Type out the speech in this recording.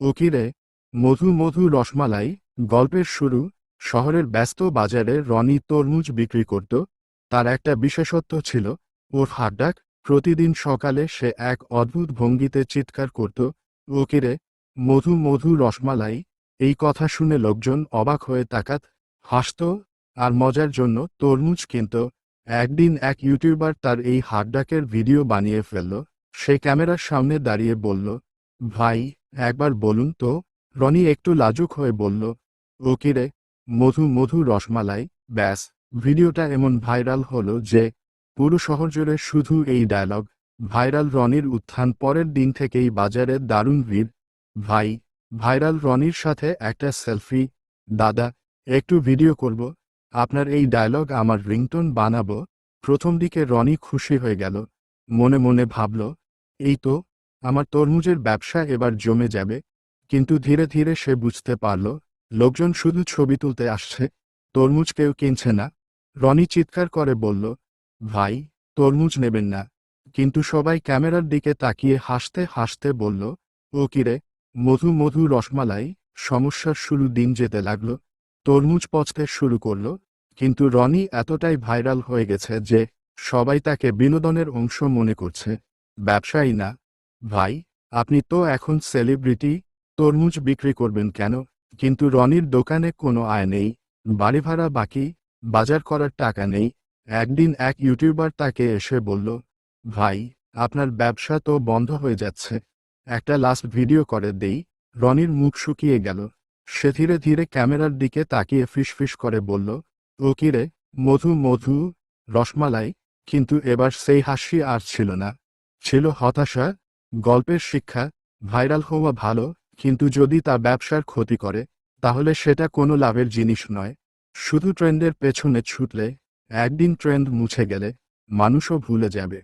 উকিরে মধু মধু রসমালাই, গল্পের শুরু, শহরের ব্যস্ত বাজারে রনি তরমুজ বিক্রি করত। তার একটা বিশেষত্ব ছিল, ওর হাড্ডাক প্রতিদিন সকালে সে এক অদ্ভুত ভঙ্গিতে চিৎকার করত। উকিরে মধু মধু রসমালাই, এই কথা শুনে লোকজন অবাক হয়ে তাকাত, হাসত আর মজার জন্য তরমুজ কিনত। একদিন এক ইউটিউবার তার এই হাড্ডাকের ভিডিও বানিয়ে ফেলল। সে ক্যামেরার সামনে দাঁড়িয়ে বলল ভাই, একবার বলুন তো। রনি একটু লাজুক হয়ে বলল, ও কিরে মধু মধু রসমালাই? ব্যাস, ভিডিওটা এমন ভাইরাল হলো যে, পুরো শহর জুড়ে শুধু এই ডায়লগ ভাইরাল রনির উত্থান পরের দিন থেকেই বাজারে দারুণ ভিড়। ভাই, ভাইরাল রনির সাথে একটা সেলফি। দাদা, একটু ভিডিও করব। আপনার এই ডায়লগ আমার রিংটোন বানাবো। প্রথম দিকে রনি খুশি হয়ে গেল। মনে মনে ভাবল, এই তো আমার তরমুজের ব্যবসা এবার জমে যাবে। কিন্তু ধীরে ধীরে সে বুঝতে পারল, লোকজন শুধু ছবি তুলতে আসছে, তরমুজ কেউ কিনছে না। রনি চিৎকার করে বলল, ভাই, তরমুজ নেবেন না। কিন্তু সবাই ক্যামেরার দিকে তাকিয়ে হাসতে হাসতে বলল, ও কিরে মধু মধু রসমালাই, সমস্যার শুরু দিন যেতে লাগল। তরমুজ পচতে শুরু করল, কিন্তু রনি এতটাই ভাইরাল হয়ে গেছে যে সবাই তাকে বিনোদনের অংশ মনে করছে। ব্যবসায়ী না ভাই, আপনি তো এখন সেলিব্রিটি, তরমুজ বিক্রি করবেন কেন? কিন্তু রনির দোকানে কোনো আয় নেই, বাড়ি ভাড়া বাকি, বাজার করার টাকা নেই। একদিন এক ইউটিউবার তাকে এসে বলল, ভাই, আপনার ব্যবসা তো বন্ধ হয়ে যাচ্ছে। একটা লাস্ট ভিডিও করে দেই। রনির মুখ শুকিয়ে গেল। সে ধীরে ধীরে ক্যামেরার দিকে তাকিয়ে ফিসফিস করে বলল, ও কিরে মধু মধু, রসমালাই? কিন্তু এবার সেই হাসি আর ছিল না। ছিল হতাশা গল্পের শিক্ষা ভাইরাল হওয়া ভালো, কিন্তু যদি তা ব্যবসার ক্ষতি করে, তাহলে সেটা কোনো লাভের জিনিস নয়। শুধু ট্রেন্ডের পেছনে ছুটলে, একদিন ট্রেন্ড মুছে গেলে মানুষও ভুলে যাবে।